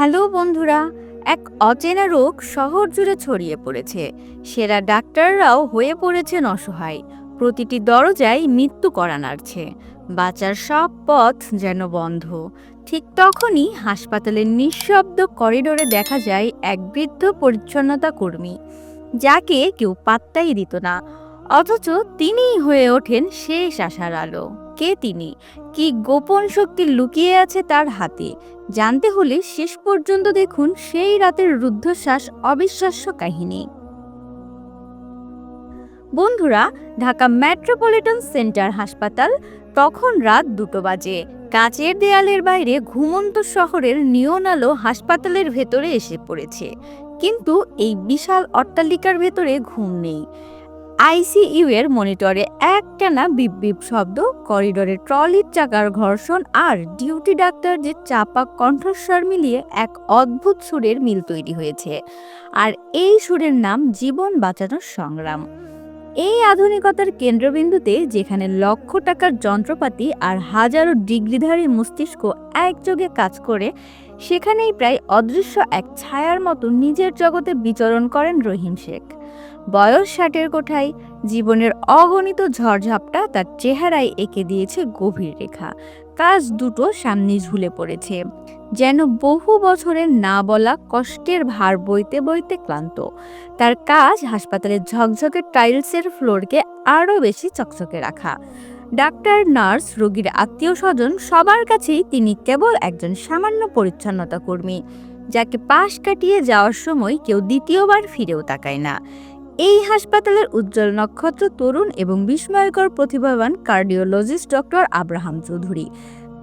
Hello বন্ধুরা, এক অচেনা রোগ শহর জুড়ে ছড়িয়ে পড়েছে। সেরা ডাক্তাররাও হয়ে পড়েছেন অসহায়। প্রতিটি দরজায় মৃত্যু করা নাড়ছে। বাঁচার সব পথ যেন বন্ধ। ঠিক তখনই হাসপাতালের নিঃশব্দ করিডোরে দেখা যায় এক বৃদ্ধ পরিচ্ছন্নতা কর্মী, যাকে কেউ পাত্তাই দিত না। অথচ তিনিই হয়ে ওঠেন শেষ আশার আলো। কে তিনি? কি গোপন শক্তি লুকিয়ে আছে তার হাতে? জানতে হলে শেষ পর্যন্ত দেখুন সেই রাতের রুদ্ধশ্বাস অবিশ্বাস্য কাহিনী। বন্ধুরা, ঢাকা মেট্রোপলিটন সেন্টার হাসপাতাল, তখন রাত দুটো বাজে। কাচের দেয়ালের বাইরে ঘুমন্ত শহরের নিয়ন আলো হাসপাতালের ভেতরে এসে পড়েছে। কিন্তু এই বিশাল অট্টালিকার ভেতরে ঘুম নেই। আইসিইউ এর মনিটরে একটানা বিপ বিপ শব্দ, করিডোরে ট্রলির চাকার ঘর্ষণ আর ডিউটি ডাক্তার যে চাপা কণ্ঠস্বর মিলিয়ে এক অদ্ভুত সুরের মিল তৈরি হয়েছে। আর এই সুরের নাম জীবন বাঁচানোর সংগ্রাম। এই আধুনিকতার কেন্দ্রবিন্দুতে যেখানে লক্ষ টাকার যন্ত্রপাতি আর হাজারো ডিগ্রিধারী মস্তিষ্ক একযোগে কাজ করে, সেখানেই প্রায় অদৃশ্য এক ছায়ার মতো নিজের জগতে বিচরণ করেন রহিম শেখ। বয়স ষাটের কোঠায় জীবনের অগণিত ঝড়ঝাপটা তার চেহারায় এঁকে দিয়েছে গভীর রেখা। কাজ দুটো সামনে ঝুলে পড়েছে। যেন বহু বছরের না বলা কষ্টের ভার বইতে বইতে ক্লান্ত। তার কাজ হাসপাতালের ঝকঝকে টাইলসের ফ্লোরকে আরও বেশি চকচকে রাখা। ডাক্তার, নার্স, রোগীর আত্মীয় স্বজন সবার কাছেই তিনি কেবল একজন সামান্য পরিচ্ছন্নতা কর্মী, যাকে পাশ কাটিয়ে যাওয়ার সময় কেউ দ্বিতীয়বার ফিরেও তাকায় না। এই হাসপাতালের উজ্জ্বল নক্ষত্র তরুণ এবং বিস্ময়কর প্রতিভাবান কার্ডিওলজিস্ট ডক্টর আব্রাহাম চৌধুরী।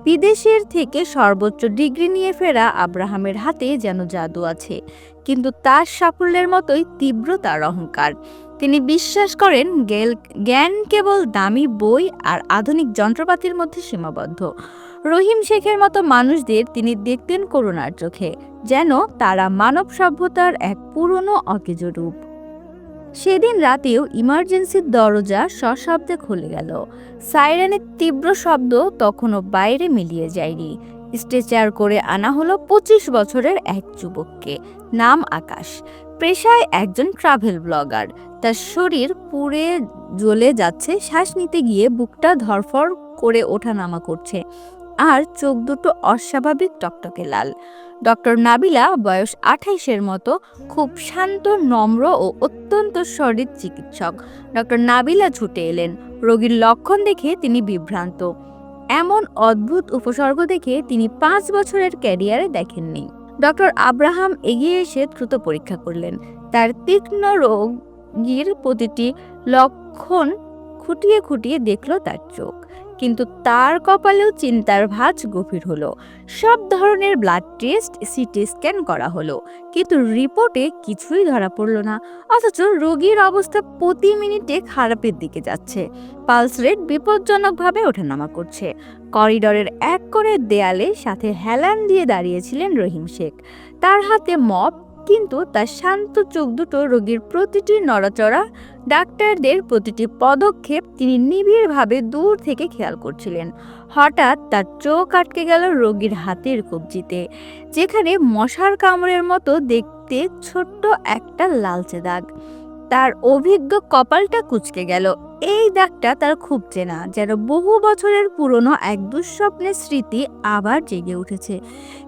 বিদেশের থেকে সর্বোচ্চ ডিগ্রি নিয়ে ফেরা আব্রাহামের হাতে যেন জাদু আছে, কিন্তু তার সাফল্যের মতোই তীব্র তার অহংকার। তিনি বিশ্বাস করেন জ্ঞান কেবল দামি বই আর আধুনিক যন্ত্রপাতির মধ্যে সীমাবদ্ধ। রহিম শেখের মতো মানুষদের তিনি দেখতেন করুণার চোখে, যেন তারা মানব সভ্যতার এক পুরনো অকেজ রূপ। সেদিন রাতেও ইমার্জেন্সির দরজা সশব্দে খুলে গেল। সাইরেনের তীব্র শব্দ তখনও বাইরে মিলিয়ে যায়নি। স্ট্রেচার করে আনা হলো পঁচিশ বছরের এক যুবককে। নাম আকাশ। পেশায় একজন ট্রাভেল ব্লগার। তার শরীর পুড়ে জ্বলে যাচ্ছে। শ্বাস নিতে গিয়ে বুকটা ধরফর করে ওঠানামা করছে। আর চোখ দুটো অস্বাভাবিক টকটকে লাল। ডক্টর নাবিলা বয়স আঠাইশের মতো, খুব শান্ত, নম্র ও অত্যন্ত সরিত চিকিৎসক। ডক্টর নাবিলা ছুটে এলেন। রোগীর লক্ষণ দেখে তিনি বিভ্রান্ত। এমন অদ্ভুত উপসর্গ দেখে তিনি পাঁচ বছরের ক্যারিয়ারে দেখেননি। ডক্টর আব্রাহাম এগিয়ে এসে দ্রুত পরীক্ষা করলেন। তার তীক্ষ্ণ রোগীর প্রতিটি লক্ষণ খুঁটিয়ে খুঁটিয়ে দেখল তার চোখ। কিন্তু তার কপালেও চিন্তার ভাঁজ গভীর হলো। সব ধরনের ব্লাড টেস্ট সিটি স্ক্যান করা হলো। কিন্তু রিপোর্টে কিছুই ধরা পড়ল না। অথচ রোগীর অবস্থা প্রতি মিনিটে খারাপের দিকে যাচ্ছে। পালস রেট বিপজ্জনকভাবে ওঠানামা করছে। করিডরের এক করে দেয়ালে সাথে হেলান দিয়ে দাঁড়িয়েছিলেন রহিম শেখ। তার হাতে মপ কিন্তু তার শান্ত চোখ দুটো রোগীর প্রতিটি নড়াচড়া, ডাক্তারদের প্রতিটি পদক্ষেপ তিনি নিবিড়ভাবে দূর থেকে খেয়াল করছিলেন। হঠাৎ তার চোখ আটকে গেল রোগীর হাতের কবজিতে, যেখানে মশার কামড়ের মতো দেখতে ছোট্ট একটা লালচে দাগ। তার অভিজ্ঞ কপালটা কুচকে গেল। এই দাগটা তার খুব চেনা, যেন বহু বছরের পুরনো এক দুঃস্বপ্নের স্মৃতি আবার জেগে উঠেছে।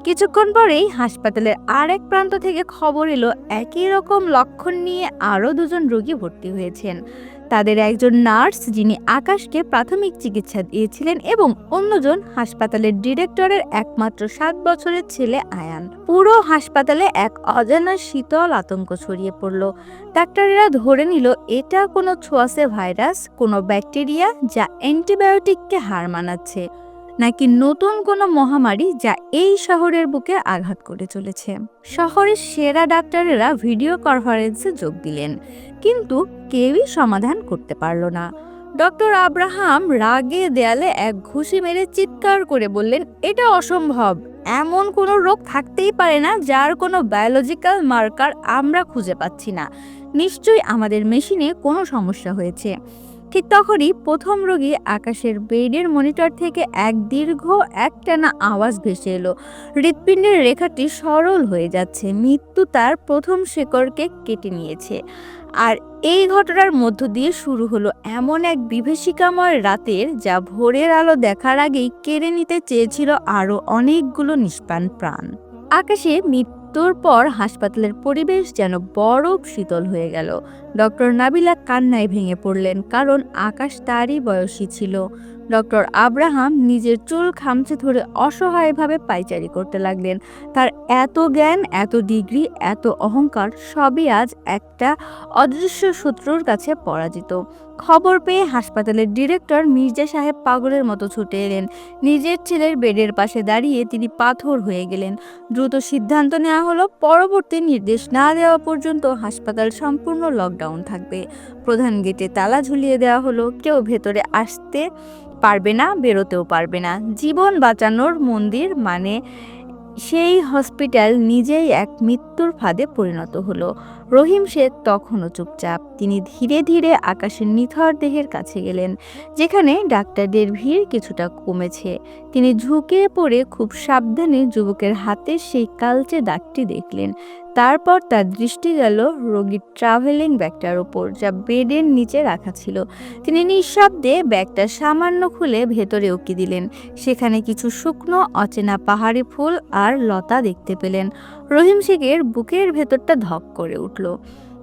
কিছুক্ষণ পরেই হাসপাতালের আরেক প্রান্ত থেকে খবর এলো, একই রকম লক্ষণ নিয়ে আরও দুজন রোগী ভর্তি হয়েছেন। তাদের একজন নার্স যিনি আকাশকে প্রাথমিক চিকিৎসা দিয়েছিলেন এবং অন্যজন হাসপাতালের ডিরেক্টরের একমাত্র সাত বছরের ছেলে আয়ান। পুরো হাসপাতালে এক অজানা শীতল আতঙ্ক ছড়িয়ে পড়ল। ডাক্তারেরা ধরে নিল, এটা কোনো ছোঁয়াশে ভাইরাস, কোনো ব্যাকটেরিয়া যা অ্যান্টিবায়োটিককে হার মানাচ্ছে। নাকি নতুন কোনো মহামারী যা এই শহরের বুকে আঘাত করে চলেছে? শহরের সেরা ডাক্তারেরা ভিডিও কনফারেন্সে যোগ দিলেন, কিন্তু কেউই সমাধান করতে পারল না। ডক্টর আব্রাহাম রাগে দেয়ালে এক ঘুষি মেরে চিৎকার করে বললেন, এটা অসম্ভব। এমন কোনো রোগ থাকতেই পারে না যার কোনো বায়োলজিক্যাল মার্কার আমরা খুঁজে পাচ্ছি না। নিশ্চয়ই আমাদের মেশিনে কোনো সমস্যা হয়েছে। ঠিক তখনই প্রথম রোগী আকাশের বেডের মনিটর থেকে এক দীর্ঘ, একটানা আওয়াজ ভেসে এলো। হৃৎপিণ্ডের রেখাটি সরল হয়ে যাচ্ছে। মৃত্যু তার প্রথম শেকড়কে কেটে নিয়েছে। আর এই ঘটনার মধ্য দিয়ে শুরু হলো এমন এক বিভীষিকাময় রাতের যা ভোরের আলো দেখার আগেই কেড়ে নিতে চেয়েছিল আরও অনেকগুলো নিষ্পান প্রাণ। আকাশে মৃত্যুর পর হাসপাতালের পরিবেশ যেন বরফ শীতল হয়ে গেল। ডক্টর নাবিলা কান্নায় ভেঙে পড়লেন, কারণ আকাশ তারই বয়সী ছিল। ডক্টর আব্রাহাম নিজের চুল খামচে ধরে অসহায়ভাবে পাইচারি করতে লাগলেন। তার এত জ্ঞান, এত ডিগ্রি, এত অহংকার সবই আজ একটা অদৃশ্য শত্রুর কাছে পরাজিত। খবর পেয়ে হাসপাতালের ডিরেক্টর মির্জা সাহেব পাগলের মতো ছুটে এলেন। নিজের ছেলের বেডের পাশে দাঁড়িয়ে তিনি পাথর হয়ে গেলেন। দ্রুত সিদ্ধান্ত নেওয়া হলো, পরবর্তী নির্দেশ না দেওয়া পর্যন্ত হাসপাতাল সম্পূর্ণ লকডাউন থাকবে। প্রধান গেটে তালা ঝুলিয়ে দেওয়া হলো, কেউ ভেতরে আসতে পারবে না, বেরোতেও পারবে না। জীবন বাঁচানোর মন্দির মানে সেই হসপিটাল নিজেই এক মৃত্যুর ফাঁদে পরিণত হলো। রহিম শেখ তখনও চুপচাপ। তিনি ধীরে ধীরে আকাশের নিথর দেহের কাছে গেলেন, যেখানে ডাক্তারদের ভিড় কিছুটা কমেছে। তিনি ঝুঁকে পড়ে খুব সাবধানে যুবকের হাতের সেই কালচে দাগটি দেখলেন। তারপর তার দৃষ্টি গেল রোগীর ট্রাভেলিং ব্যাগটার ওপর যা বেডের নিচে রাখা ছিল। তিনি নিঃশব্দে ব্যাগটা সামান্য খুলে ভেতরে উকি দিলেন। সেখানে কিছু শুকনো, অচেনা পাহাড়ি ফুল আর লতা দেখতে পেলেন। রহিম শেখের বুকের ভেতরটা ধক করে উঠল।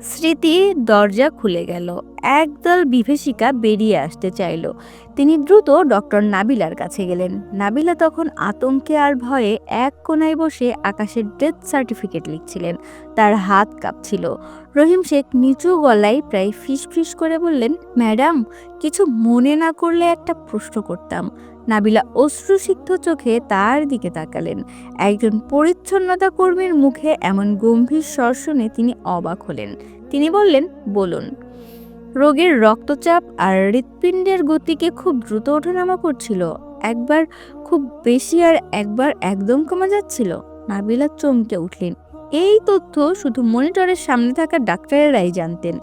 স্মৃতি দরজা খুলে গেল। একদল বিভীষিকা বেরিয়ে আসতে চাইল। তিনি দ্রুত ডক্টর নাবিলার কাছে গেলেন। নাবিলা তখন আতঙ্কে আর ভয়ে এক কোনায় বসে আকাশের ডেথ সার্টিফিকেট লিখছিলেন। তার হাত কাঁপছিল। রহিম শেখ নিচু গলায় প্রায় ফিস ফিস করে বললেন, ম্যাডাম, কিছু মনে না করলে একটা প্রশ্ন করতাম। নাবিলা অশ্রুসিক্ত চোখে তার দিকে তাকালেন। একজন পরিচ্ছন্নতা কর্মীর মুখে এমন গম্ভীর শুনে তিনি অবাক হলেন। তিনি বললেন, বলুন। রোগের রক্তচাপ আর হৃৎপিণ্ডের গতিকে খুব দ্রুত ওঠানামা করছিল। একবার খুব বেশি আর একবার একদম কমে যাচ্ছিল। নাবিলা চমকে উঠলেন। এই তথ্য শুধু মনিটরের সামনে থাকা ডাক্তারেরাই জানতেন।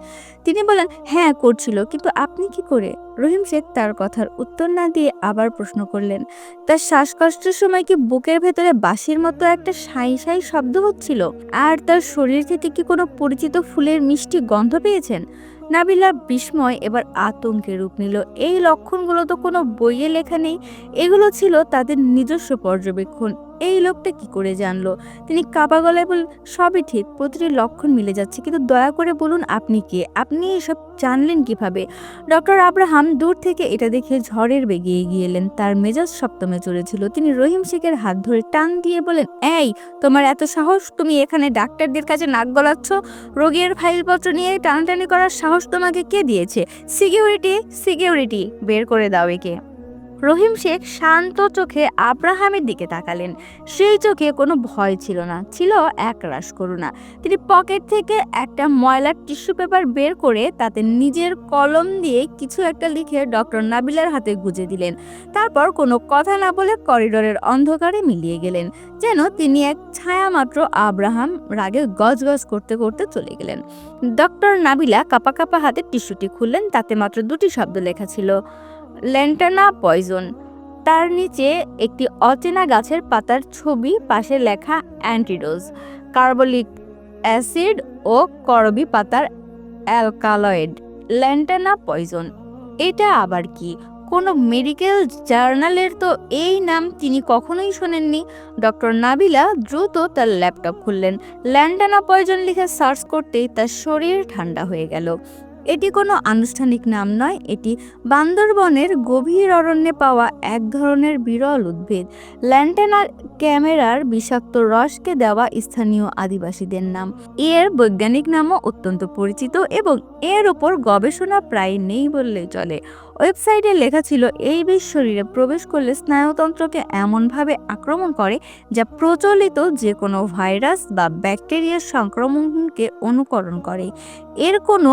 তিনি বলেন হ্যাঁ করছিল, কিন্তু আপনি কি করে? রহিম শেখ তার কথার উত্তর না দিয়ে আবার প্রশ্ন করলেন তার শ্বাসকষ্টের সময় কি বুকের ভেতরে বাঁশির মতো একটা সাই সাই শব্দ হচ্ছিল? আর তার শরীর থেকে কি কোনো পরিচিত ফুলের মিষ্টি গন্ধ পেয়েছেন? নাবিলার বিস্ময় এবার আতঙ্কে রূপ নিল। এই লক্ষণগুলো তো কোনো বইয়ে লেখা নেই। এগুলো ছিল তাদের নিজস্ব পর্যবেক্ষণ। এই লোকটা কি করে জানলো? তিনি কাপা গলায় বললেন, সবই ঠিক, প্রতিটি লক্ষণ মিলে যাচ্ছে, কিন্তু দয়া করে বলুন আপনি কে? আপনি এসব জানলেন কীভাবে? ডক্টর আব্রাহাম দূর থেকে এটা দেখে ঝড়ের বেগে এগিয়ে এলেন, তার মেজাজ সপ্তমে চড়েছিল তিনি রহিম শেখের হাত ধরে টান দিয়ে বলেন এই, তোমার এত সাহস? তুমি এখানে ডাক্তারদের কাছে নাক গলাচ্ছ? রোগীর ফাইলপত্র নিয়ে টানাটানি করার সাহস তোমাকে কে দিয়েছে? সিকিউরিটি সিকিউরিটি, বের করে দাও একে। রহিম শেখ শান্ত চোখে আব্রাহামের দিকে তাকালেন। সেই চোখে কোনো ভয় ছিল না, ছিল একরাশ করুণা। তিনি পকেট থেকে একটা ময়লার টিস্যু পেপার বের করে তাতে নিজের কলম দিয়ে কিছু একটা লিখে ডক্টর নাবিলার হাতে গুজে দিলেন। তারপর কোনো কথা না বলে করিডোরের অন্ধকারে মিলিয়ে গেলেন, যেন তিনি এক ছায়া মাত্র আব্রাহাম রাগে গজগজ করতে করতে চলে গেলেন। ডক্টর নাবিলা কাপা কাপা হাতে টিস্যুটি খুললেন, তাতে মাত্র দুটি শব্দ লেখা ছিল। Lantana poison. তার নিচে একটি অচেনা গাছের পাতার ছবি, পাশে লেখা অ্যান্টিডোজ, কার্বলিক অ্যাসিড ও করবি পাতার অ্যালকালয়েড। Lantana poison. এটা আবার কি? কোনো মেডিকেল জার্নালের তো এই নাম তিনি কখনোই শোনেননি। ডক্টর নাবিলা দ্রুত তার ল্যাপটপ খুললেন। ল্যান্ডানা পয়জন লিখে সার্চ করতেই তার শরীর ঠান্ডা হয়ে গেল। এটি কোনো আনুষ্ঠানিক নাম নয়, এটি বান্দরবনের গভীর অরণ্যে পাওয়া এক ধরনের বিরল উদ্ভিদ। ল্যান্টেনার ক্যামেরার বিষাক্ত রসকে দেওয়া স্থানীয় আদিবাসীদের নাম। এর বৈজ্ঞানিক নামও অত্যন্ত পরিচিত এবং এর ওপর গবেষণা প্রায় নেই বললেই চলে। ওয়েবসাইটে লেখা ছিল, এই বিষ শরীরে প্রবেশ করলে স্নায়ুতন্ত্রকে এমনভাবে আক্রমণ করে যা প্রচলিত যে কোনো ভাইরাস বা ব্যাকটেরিয়ার সংক্রমণকে অনুকরণ করে। এর কোনো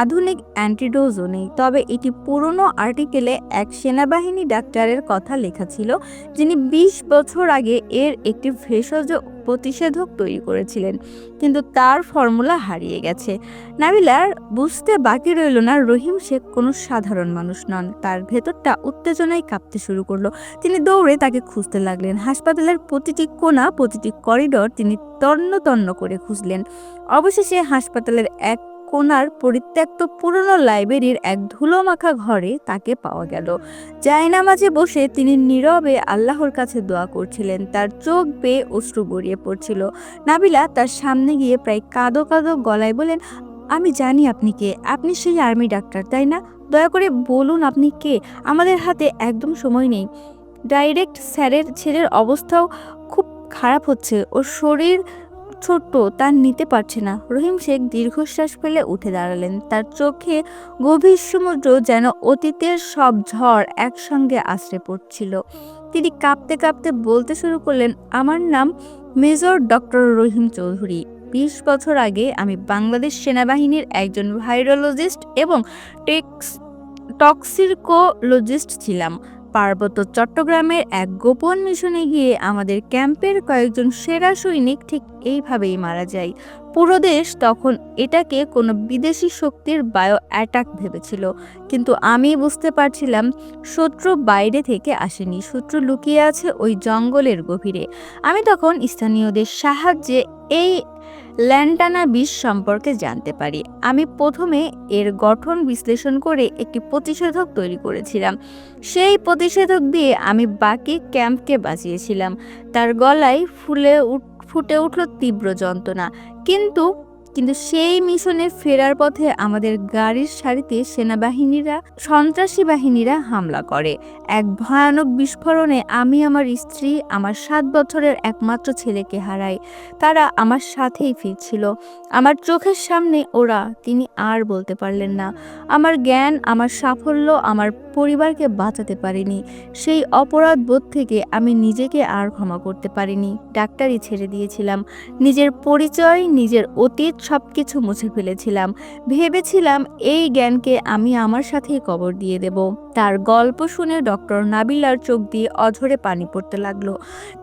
আধুনিক অ্যান্টিডোজও নেই। তবে এটি পুরনো আর্টিকেলে এক সেনাবাহিনী ডাক্তারের কথা লেখা ছিল, যিনি ২০ বছর আগে এর একটি ভেষজ প্রতিষেধক তৈরি করেছিলেন। কিন্তু তার ফর্মুলা হারিয়ে গেছে। নাবিলার বুঝতে বাকি রইল না, রহিম শেখ কোনো সাধারণ মানুষ নন। তার ভেতরটা উত্তেজনায় কাঁপতে শুরু করল। তিনি দৌড়ে তাকে খুঁজতে লাগলেন। হাসপাতালের প্রতিটি কোণা প্রতিটি করিডর তিনি তন্ন তন্ন করে খুঁজলেন। অবশেষে হাসপাতালের এক কোনার পরিত্যক্ত পুরনো লাইব্রেরির এক ধুলোমাখা ঘরে তাকে পাওয়া গেল। জায়নামাজে বসে তিনি নীরবে আল্লাহর কাছে দোয়া করছিলেন। তার চোখ বেয়ে অশ্রু গড়িয়ে পড়ছিল। নাবিলা তার সামনে গিয়ে প্রায় কাঁদো কাঁদো গলায় বলেন আমি জানি আপনি কে। আপনি সেই আর্মি ডাক্তার, তাই না? দয়া করে বলুন আপনি কে? আমাদের হাতে একদম সময় নেই। ডাইরেক্ট স্যারের ছেলের অবস্থাও খুব খারাপ হচ্ছে। ওর শরীর ছোট্ট তার নিতে পারছে না। রহিম শেখ দীর্ঘশ্বাস ফেলে উঠে দাঁড়ালেন। তার চোখে গভীর সমুদ্র যেন অতীতের সব ঝড় একসঙ্গে আশ্রে পড়ছিল। তিনি কাঁপতে কাঁপতে বলতে শুরু করলেন, আমার নাম মেজর ডক্টর রহিম চৌধুরী। বিশ বছর আগে আমি বাংলাদেশ সেনাবাহিনীর একজন ভাইরোলজিস্ট এবং টেক্স টক্সিকোলজিস্ট ছিলাম। পার্বত্য চট্টগ্রামের এক গোপন মিশনে গিয়ে আমাদের ক্যাম্পের কয়েকজন সেরা সৈনিক ঠিক এইভাবেই মারা যায়। পুরো দেশ তখন এটাকে কোনো বিদেশি শক্তির বায়ো অ্যাটাক ভেবেছিল। কিন্তু আমি বুঝতে পারছিলাম, শত্রু বাইরে থেকে আসেনি, শত্রু লুকিয়ে আছে ওই জঙ্গলের গভীরে। আমি তখন স্থানীয়দের সাহায্যে এই ল্যান্টানা বিষ সম্পর্কে জানতে পারি। আমি প্রথমে এর গঠন বিশ্লেষণ করে একটি প্রতিষেধক তৈরি করেছিলাম। সেই প্রতিষেধক দিয়ে আমি বাকি ক্যাম্পকে বাঁচিয়েছিলাম। তার গলায় ফুলে ফুটে উঠল তীব্র যন্ত্রণা। কিন্তু কিন্তু সেই মিশনে ফেরার পথে আমাদের গাড়ির সারিতে সেনাবাহিনীরা, সন্ত্রাসী বাহিনীরা হামলা করে। এক ভয়ানক বিস্ফোরণে আমি, আমার স্ত্রী, আমার সাত বছরের একমাত্র ছেলেকে হারাই। তারা আমার সাথেই ফিরছিল। আমার চোখের সামনে ওরা, তিনি আর বলতে পারলেন না। আমার জ্ঞান, আমার সাফল্য, আমার পরিবারকে বাঁচাতে পারিনি। সেই অপরাধ বোধ থেকে আমি নিজেকে আর ক্ষমা করতে পারিনি। ডাক্তারই ছেড়ে দিয়েছিলাম। নিজের পরিচয়, নিজের অতীত সব কিছু মুছে ফেলেছিলাম। ভেবেছিলাম এই জ্ঞানকে আমি আমার সাথেই কবর দিয়ে দেব। তার গল্প শুনে ডক্টর নাবিলার চোখ দিয়ে অঝরে পানি পড়তে লাগল।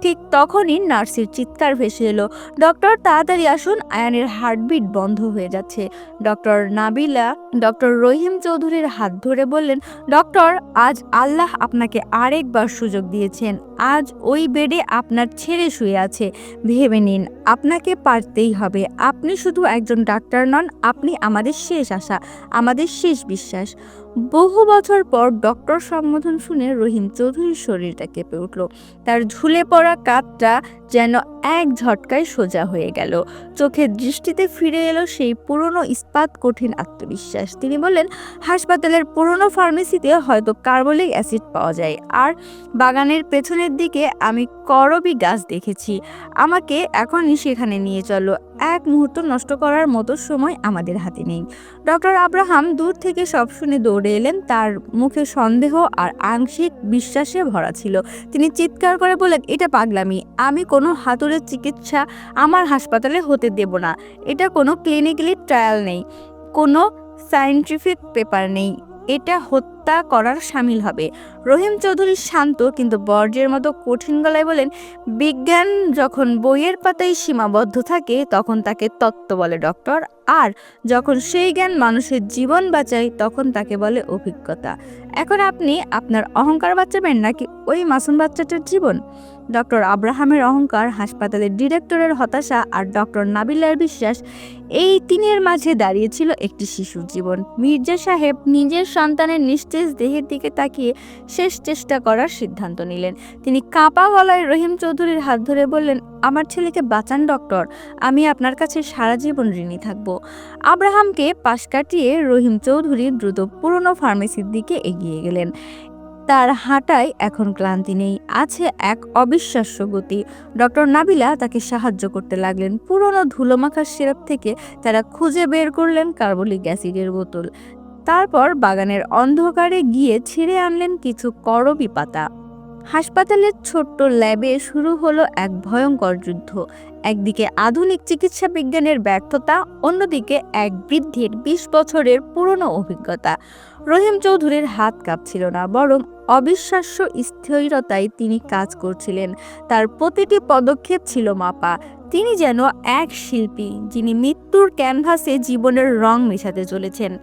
ঠিক তখনই নার্সের চিৎকার ভেসে এলো। ডক্টর, তাড়াতাড়ি আসুন। আয়ানের হার্টবিট বন্ধ হয়ে যাচ্ছে। ডক্টর নাবিলা, ডক্টর রহিম চৌধুরীর হাত ধরে বললেন, ডক্টর, আজ আল্লাহ আপনাকে আরেকবার সুযোগ দিয়েছেন। আজ ওই বেডে আপনার ছেড়ে শুয়ে আছে। ভেবে নিন, আপনাকে পারতেই হবে। আপনি শুধু একজন ডাক্তার নন আপনি আমাদের শেষ আশা আমাদের শেষ বিশ্বাস। বহু বছর পর ডক্টর সম্বোধন শুনে রহিম চৌধুরীর শরীরটা কেঁপে উঠল। তার ঝুলে পড়া কাপটা যেন এক ঝটকায় সোজা হয়ে গেল। চোখের দৃষ্টিতে ফিরে এলো সেই পুরনো ইস্পাত কঠিন আত্মবিশ্বাস। তিনি বললেন, হাসপাতালের পুরনো ফার্মেসিতে হয়তো কার্বলিক অ্যাসিড পাওয়া যায়। আর বাগানের পেছনের দিকে আমি করবি গাছ দেখেছি। আমাকে এখনই সেখানে নিয়ে চলো। এক মুহূর্ত নষ্ট করার মতো সময় আমাদের হাতে নেই। ডক্টর আব্রাহাম দূর থেকে সব শুনে দৌড়ে এলেন। তার মুখে সন্দেহ আর আংশিক বিশ্বাসে ভরা ছিল। তিনি চিৎকার করে বললেন, এটা পাগলামি। আমি কোনো হাতুড়ের চিকিৎসা আমার হাসপাতালে হতে দেব না। এটা কোনো ক্লিনিক্যালি ট্রায়াল নেই। কোনো সায়েন্টিফিক পেপার নেই। এটা হত্যা করার সামিল হবে। রহিম চৌধুরী শান্ত কিন্তু বর্জ্যের মতো কঠিন গলায় বলেন, বিজ্ঞান যখন বইয়ের পাতায় সীমাবদ্ধ থাকে, তখন তাকে তত্ত্ব বলে ডক্টর। আর যখন সেই জ্ঞান মানুষের জীবন বাঁচায়, তখন তাকে বলে অভিজ্ঞতা। এখন আপনি আপনার অহংকার বাঁচাবেন নাকি ওই মাসুম বাচ্চাটার জীবন? ডক্টর আব্রাহামের অহংকার, হাসপাতালের ডিরেক্টরের হতাশা আর ডক্টর নাবিলার বিশ্বাস, এই তিনের মাঝে দাঁড়িয়েছিল একটি শিশুর জীবন। মির্জা সাহেব নিজের সন্তানের নিস্তেজ দেহের দিকে তাকিয়ে শেষ চেষ্টা করার সিদ্ধান্ত নিলেন। তিনি কাঁপা গলায় রহিম চৌধুরীর হাত ধরে বললেন, আমার ছেলেকে বাঁচান ডক্টর, আমি আপনার কাছে সারা জীবন ঋণী থাকব। আব্রাহামকে পাশ কাটিয়ে রহিম চৌধুরী দ্রুত পুরনো ফার্মেসির দিকে এগিয়ে গেলেন। তার হাঁটায় এখন ক্লান্তি নেই, আছে এক অবিশ্বাস্য গতি। ডক্টর নাবিলা তাকে সাহায্য করতে লাগলেন। পুরনো ধুলোমাখার সিরাপ থেকে তারা খুঁজে বের করলেন কার্বলিক অ্যাসিডের বোতল। তারপর বাগানের অন্ধকারে গিয়ে ছিঁড়ে আনলেন কিছু করবি পাতা। হাসপাতালের ছোট্ট ল্যাবে শুরু হলো এক ভয়ঙ্কর যুদ্ধ। একদিকে আধুনিক চিকিৎসা বিজ্ঞানের ব্যর্থতা, অন্যদিকে এক বৃদ্ধির বিশ বছরের পুরনো অভিজ্ঞতা। রহিম চৌধুরীর হাত কাঁপছিল না, বরং অবিশ্বাস্য স্থিরতায় তিনি কাজ করছিলেন। তার প্রতিটি পদক্ষেপ ছিল মাপা। তিনি যেন এক শিল্পী, যিনি মৃত্যুর ক্যানভাসে জীবনের রং মেশাতে চলেছেন।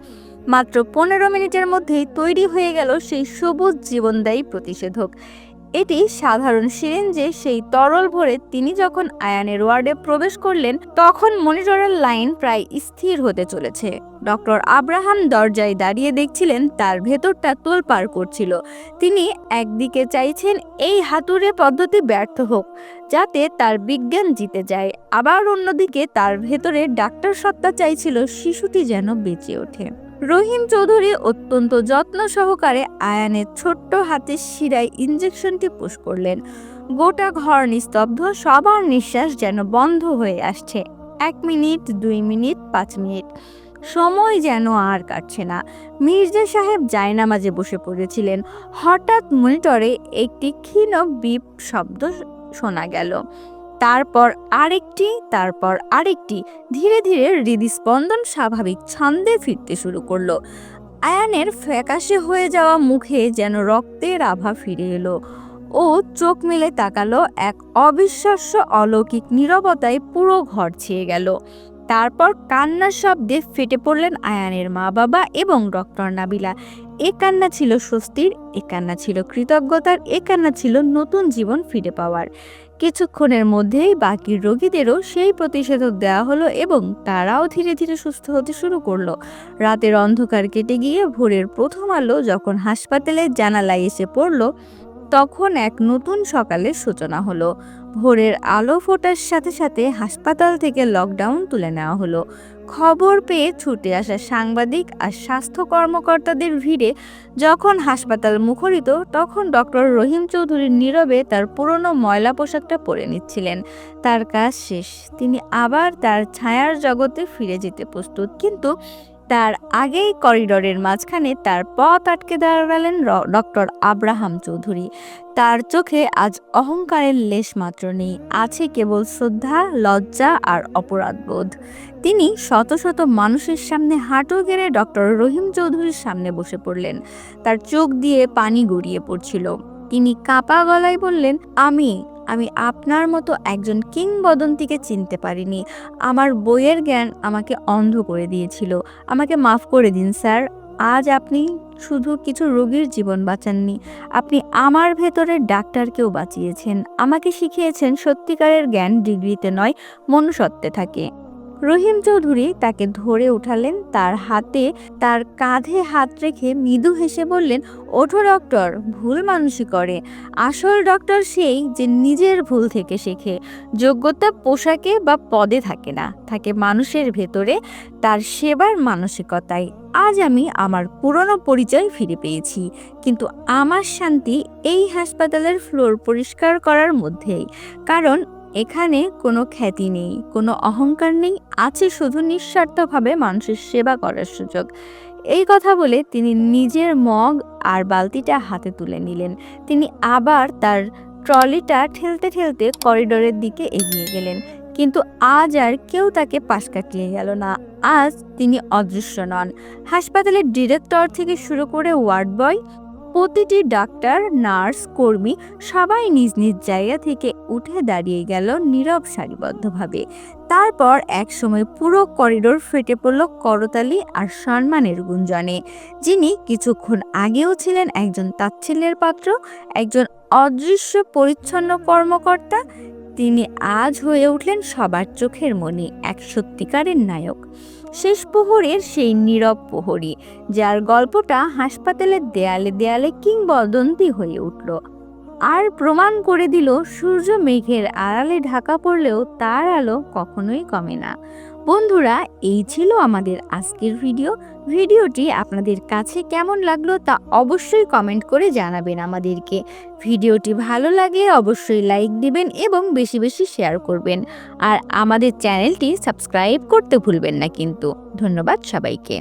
মাত্র পনেরো মিনিটের মধ্যেই তৈরি হয়ে গেল সেই সবুজ জীবনদায়ী প্রতিষেধক। এটি সাধারণ সিরিঞ্জে সেই তরল ভরে তিনি যখন আয়ানের ওয়ার্ডে প্রবেশ করলেন, তখন মনিটরের লাইন প্রায় স্থির হতে চলেছে। ডক্টর আব্রাহাম দরজায় দাঁড়িয়ে দেখছিলেন, তার ভেতরটা তোলপাড় করছিল। তিনি একদিকে চাইছেন এই হাতুড়ে পদ্ধতি ব্যর্থ হোক, যাতে তার বিজ্ঞান জিতে যায়। আবার অন্যদিকে তার ভেতরে ডাক্তার সত্তা চাইছিল শিশুটি যেন বেঁচে ওঠে। রহিম চৌধুরী অত্যন্ত যত্ন সহকারে আয়ানের ছোট্ট হাতের শিরায় ইঞ্জেকশনটি পুশ করলেন। গোটা ঘর নিস্তব্ধ, সবার নিঃশ্বাস যেন বন্ধ হয়ে আসছে। এক মিনিট, দুই মিনিট, পাঁচ মিনিট। সময় যেন আর কাটছে না। মির্জা সাহেব জায়নামাজে বসে পড়েছিলেন। হঠাৎ মনিটরে একটি ক্ষীণ বিপ শব্দ শোনা গেল। তারপর আরেকটি তারপর আরেকটি। ধীরে ধীরে হৃদস্পন্দন স্বাভাবিক ছন্দে ফিরতে শুরু করল। আয়ানের ফ্যাকাশে হয়ে যাওয়া মুখে যেন রক্তের আভা ফিরে এলো। ও চোখ মেলে তাকালো, এক অবিশ্বাস্য অলৌকিক নীরবতায় পুরো ঘর ছেয়ে গেল। তারপর কান্নার শব্দে ফেটে পড়লেন আয়ানের মা বাবা এবং ডক্টর নাবিলা। এ কান্না ছিল স্বস্তির, এ কান্না ছিল কৃতজ্ঞতার, এ কান্না ছিল নতুন জীবন ফিরে পাওয়ার। কিছুক্ষণের মধ্যেই বাকি রোগীদেরও সেই প্রতিষেধক দেওয়া হলো এবং তারাও ধীরে ধীরে সুস্থ হতে শুরু করল। রাতের অন্ধকার কেটে গিয়ে ভোরের প্রথম আলো যখন হাসপাতালের জানালায় এসে পড়ল, তখন এক নতুন সকালের সূচনা হলো। ভোরের আলো ফোটার সাথে সাথে হাসপাতাল থেকে লকডাউন তুলে নেওয়া হলো। খবর পেয়ে ছুটে আসা সাংবাদিক আর স্বাস্থ্য কর্মকর্তাদের ভিড়ে। যখন হাসপাতাল মুখরিত, তখন ডক্টর রহিম চৌধুরীর নীরবে তার পুরনো ময়লা পোশাকটা পরে নিচ্ছিলেন। তার কাজ শেষ। তিনি আবার তার ছায়ার জগতে ফিরে যেতে প্রস্তুত। কিন্তু তার আগেই করিডোরের মাঝখানে তার পথ আটকে দাঁড়ালেন ডক্টর আব্রাহাম চৌধুরী। তার চোখে আজ অহংকারের লেশ মাত্র নেই, আছে কেবল শ্রদ্ধা, লজ্জা আর অপরাধবোধ। তিনি শত শত মানুষের সামনে হাঁটু গেড়ে ডক্টর রহিম চৌধুরীর সামনে বসে পড়লেন। তার চোখ দিয়ে পানি গড়িয়ে পড়ছিল। তিনি কাপা গলায় বললেন, আমি আমি আপনার মতো একজন কিংবদন্তিকে চিনতে পারিনি। আমার বইয়ের জ্ঞান আমাকে অন্ধ করে দিয়েছিল। আমাকে মাফ করে দিন, স্যার। আজ আপনি শুধু কিছু রোগীর জীবন বাঁচাননি। আপনি আমার ভেতরের ডাক্তারকেও বাঁচিয়েছেন। আমাকে শিখিয়েছেন সত্যিকারের জ্ঞান ডিগ্রিতে নয়, মনুষ্যত্বে থাকে। রহিম চৌধুরী তাকে ধরে উঠালেন। তার হাতে তার কাঁধে হাত রেখে মৃদু হেসে বললেন, ওঠো ডক্টর, ভুল মানুষই করে। আসল ডক্টর সেই যে নিজের ভুল থেকে শেখে। যোগ্যতা পোশাকে বা পদে থাকে না, থাকে মানুষের ভেতরে, তার সেবার মানসিকতায়। আজ আমি আমার পুরনো পরিচয় ফিরে পেয়েছি, কিন্তু আমার শান্তি এই হাসপাতালের ফ্লোর পরিষ্কার করার মধ্যেই। কারণ এখানে কোনো খ্যাতি নেই, কোনো অহংকার নেই, আছে শুধু নিঃস্বার্থভাবে মানুষের সেবা করার সুযোগ। এই কথা বলে তিনি নিজের মগ আর বালতিটা হাতে তুলে নিলেন। তিনি আবার তার ট্রলিটা ঠেলতে ঠেলতে করিডোরের দিকে এগিয়ে গেলেন। কিন্তু আজ আর কেউ তাকে পাশ কাটিয়ে গেল না। আজ তিনি অদৃশ্য নন। হাসপাতালের ডিরেক্টর থেকে শুরু করে ওয়ার্ড বয় প্রতিটি ডাক্তার, নার্স, কর্মী সবাই নিজ নিজ জায়গা থেকে উঠে দাঁড়িয়ে গেল নীরব সারিবদ্ধভাবে। তারপর এক সময় পুরো করিডোর ফেটে পড়ল করতালি আর সম্মানের গুঞ্জনে। যিনি কিছুক্ষণ আগেও ছিলেন একজন তাচ্ছিল্যের পাত্র, একজন অদৃশ্য পরিচ্ছন্ন কর্মকর্তা তিনি আজ হয়ে উঠলেন সবার চোখের মনে, এক সত্যিকারের নায়ক। শেষ প্রহরের সেই নীরব প্রহরী, যার গল্পটা হাসপাতালের দেয়ালে দেয়ালে কিংবদন্তি হয়ে উঠল। আর প্রমাণ করে দিল, সূর্য মেঘের আড়ালে ঢাকা পড়লেও তার আলো কখনোই কমে না। বন্ধুরা, এই ছিল আমাদের আজকের ভিডিও। ভিডিওটি আপনাদের কাছে কেমন লাগল তা অবশ্যই কমেন্ট করে জানাবেন আমাদেরকে। ভিডিওটি ভালো লাগে অবশ্যই লাইক দিবেন এবং বেশি বেশি শেয়ার করবেন। আর আমাদের চ্যানেলটি সাবস্ক্রাইব করতে ভুলবেন না কিন্তু। ধন্যবাদ সবাইকে।